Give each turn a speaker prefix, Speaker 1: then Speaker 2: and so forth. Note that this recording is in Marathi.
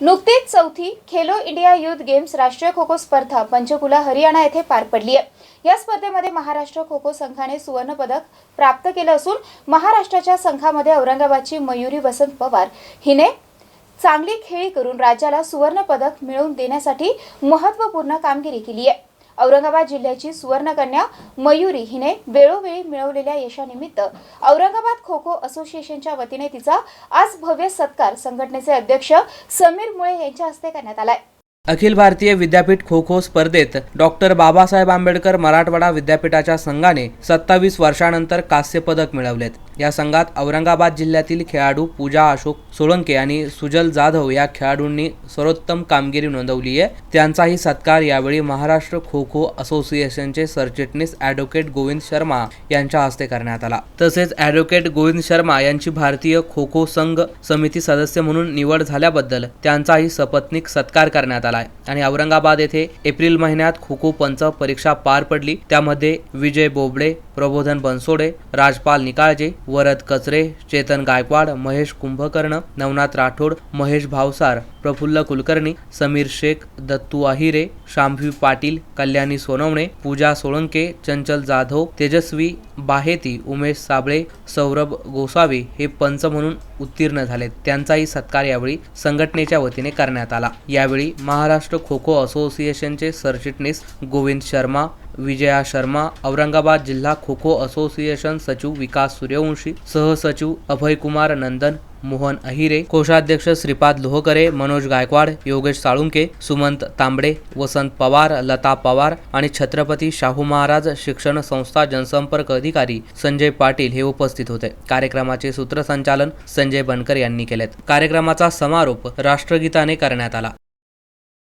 Speaker 1: नुकतीच चौथी खेलो इंडिया युथ गेम्स राष्ट्रीय खो खो स्पर्धा पंचकुला हरियाणा येथे पार पडली आहे. या स्पर्धेमध्ये महाराष्ट्र खो खो संघाने सुवर्ण पदक प्राप्त केलं असून महाराष्ट्राच्या संघामध्ये औरंगाबादची मयुरी वसंत पवार हिने चांगली खेळी करून राज्याला सुवर्ण पदक मिळवून देण्यासाठी महत्त्वपूर्ण कामगिरी केली आहे. औरंगाबाद जिल्ह्याची सुवर्णकन्या मयुरी हिने वेळोवेळी मिळवलेल्या यशानिमित्त औरंगाबाद खो खो असोसिएशनच्या वतीने तिचा आज भव्य सत्कार संघटनेचे अध्यक्ष समीर मुळे यांच्या हस्ते करण्यात आलाय.
Speaker 2: अखिल भारतीय विद्यापीठ खो खो स्पर्धेत डॉक्टर बाबासाहेब आंबेडकर मराठवाडा विद्यापीठाच्या संघाने सत्तावीस वर्षानंतर कांस्य पदक मिळवलेत. या संघात औरंगाबाद जिल्ह्यातील खेळाडू पूजा अशोक सोळंके आणि सुजल जाधव या खेळाडूंनी सर्वोत्तम कामगिरी नोंदवली आहे. त्यांचाही सत्कार यावेळी महाराष्ट्र खो खो असोसिएशनचे सरचिटणीस ॲडव्होकेट गोविंद शर्मा यांच्या हस्ते करण्यात आला. तसेच ॲडव्होकेट गोविंद शर्मा यांची भारतीय खो खो संघ समिती सदस्य म्हणून निवड झाल्याबद्दल त्यांचाही सपत्निक सत्कार करण्यात आला आहे. आणि औरंगाबाद येथे एप्रिल महिन्यात खो खो पंच परीक्षा पार पडली. त्यामध्ये विजय बोबडे प्रबोधन बनसोडे राजपाल निकाळजे वरद कचरे चेतन गायकवाड महेश कुंभकर्ण नवनाथ राठोड महेश भावसार प्रफुल्ल कुलकर्णी समीर शेख दत्तू आहिरे शांभवी पाटील कल्याणी सोनवणे पूजा सोळंके चंचल जाधव तेजस्वी बाहेती उमेश साबळे सौरभ गोसावी हे पंच म्हणून उत्तीर्ण झाले त्यांचाही सत्कार यावेळी संघटनेच्या वतीने करण्यात आला. यावेळी महाराष्ट्र खो खो असोसिएशनचे सरचिटणीस गोविंद शर्मा विजया शर्मा औरंगाबाद जिल्हा खो खो असोसिएशन सचिव विकास सूर्यवंशी सहसचिव अभयकुमार नंदन मोहन अहिरे कोषाध्यक्ष श्रीपाद लोहकरे मनोज गायकवाड योगेश साळुंके सुमंत तांबडे वसंत पवार लता पवार आणि छत्रपती शाहू महाराज शिक्षण संस्था जनसंपर्क अधिकारी संजय पाटील हे उपस्थित होते. कार्यक्रमाचे सूत्रसंचालन संजय बनकर यांनी केलेत. कार्यक्रमाचा समारोप राष्ट्रगीताने करण्यात आला.